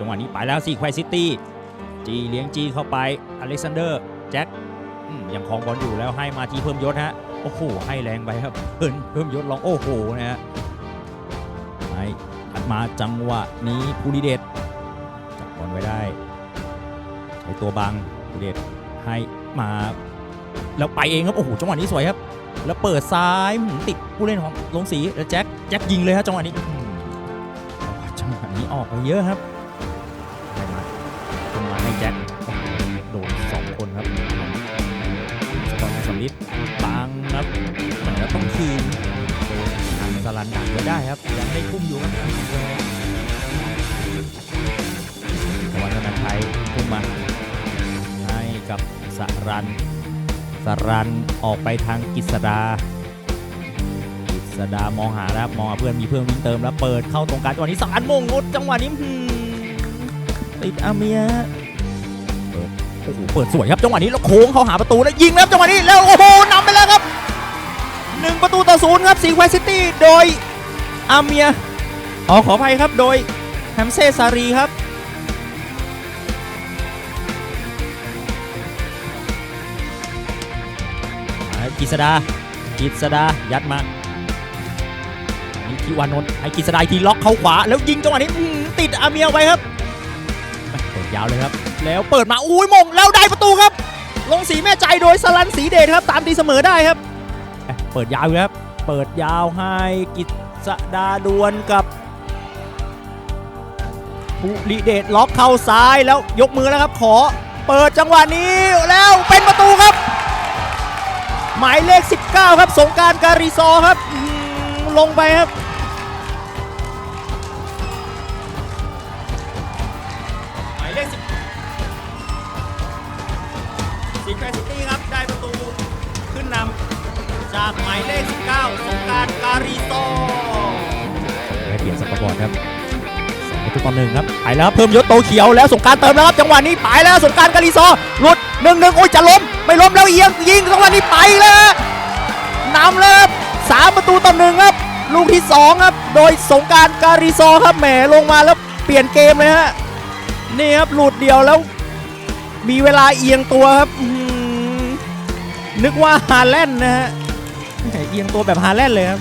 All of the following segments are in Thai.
จังหวะนี้ไปแล้วสิแควซิตี้จีเลี้ยงจีเข้าไปอเล็กซานเดอร์แจ็คยังครองบอลอยู่แล้วให้มาทีเพิ่มยศฮะโอ้โหให้แรงไปครับเพิ่มเพิ่มยศลองโอ้โหนะฮะให้อัดมาจังหวะนี้ภูริเดชจับบอลไว้ได้ใช้ตัวบังภูริเดชให้มาแล้วไปเองครับโอ้โหจังหวะนี้สวยครับ แล้วเปิดซ้ายหืมติดผู้เล่นของลงสีแล้วแจ็คแจ็คยิงเลยครับจังหวะนี้จังหวะนี้ออกไปเยอะครับ ให้แจ็คโดนสองคนครับสกอร์สมิธบังครับแต่ก็ต้องคืนทางสลันดักไว้ได้ครับ ยังได้คุ้มอยู่ครับตะวันธนาไทยคุ้มมาให้กับสรันสรันออกไปทางกิษดากิษดามองหาแล้วมองเพื่อนมีเพื่อนวิ่งเติมแล้วเปิดเข้าตรงกลางจังหวะนี้สารมงงดจังหวะนี้ติดอาเมีย โอ้โหเปิดสวยครับจังหวะนี้แล้วโค้งเข้าหาประตูแล้วยิงแล้วจังหวะนี้แล้วโอ้โหนำไปแล้วครับหนึ่งประตูต่อศูนย์ครับสิงห์แควซิตี้โดยอาเมียอ๋อขออภัยครับโดยแฮมเซซารีครับให้กิษดากิษดายัดมานี่ทิวานนท์ให้กิษดาทีล็อกเข้าขวาแล้วยิงจังหวะนี้ติดอาเมียไว้ครับ ยาวเลยครับ แล้วเปิดมาอุ้ยมงแล้วได้ประตูครับ ลงสีแม่ใจโดยสลันสีเดชครับ ตามตีเสมอได้ครับ เปิดยาวอยู่ครับ เปิดยาวให้กิษดาดวลกับภูริเดชล็อกเข้าซ้ายแล้วยกมือแล้วครับ ขอเปิดจังหวะนี้แล้วเป็นประตูครับ หมายเลข 19 ครับ สงการการีซอครับ ลงไปครับ แควซิตี้ครับได้ประตูขึ้นนำจากหมายเลข 19 สงกรารการีโซอร์เปลี่ยนสกอร์บอร์ดครับประตูต่อหนึ่งครับไปแล้วเพิ่มยศโตเขียวแล้วสงกรารเติมแล้วครับจังหวะนี้ไปแล้วสงกรารการีซอร์หลุดหนึ่งหนึ่งโอ้ยจะล้มไม่ล้มแล้วเอียงยิงจังหวะนี้ไปแล้วนำแล้วครับสามประตูต่อหนึ่งครับลูกที่สองครับ โดยสงกรารการีซอครับแหมลงมาแล้วเปลี่ยนเกมเลยฮะ นี่ครับหลุดเดียวแล้ว มีเวลาเอียงตัวครับ นึกว่าฮาแลนด์นะฮะแหมเอียงตัวแบบฮาแลนด์เลยครับ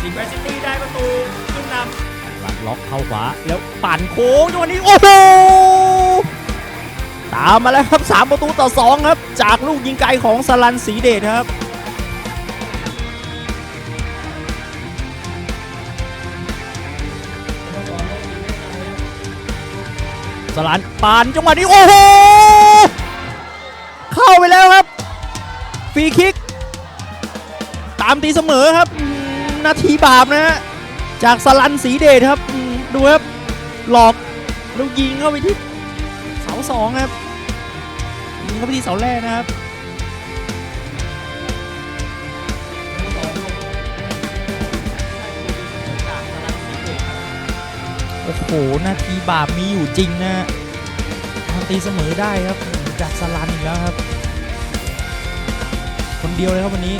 สิงห์แมนซิตี้ได้ประตูขึ้นนำลักล็อกเข้าขวาแล้วปั่นโค้งจังหวะนี้ โอ้โหตามมาแล้วครับ 3 ประตูต่อ 2 ครับ จากลูกยิงไกลของสลันสีเดชครับ สลันปานจังหวะนี้โอ้โหเข้าไปแล้วครับฟรีคิก ตามตีเสมอครับ นาทีบาปนะฮะจากสลันสีเดชครับ ดูครับ หลอกแล้วยิงเข้าไปที่เสาสองครับยิงเข้าไปที่เสาแรกนะครับ หนาทีบาปมีอยู่จริงนะทำตีเสมอได้ครับจากสลันอีกแล้วครับ คนเดียวเลยครับวันนี้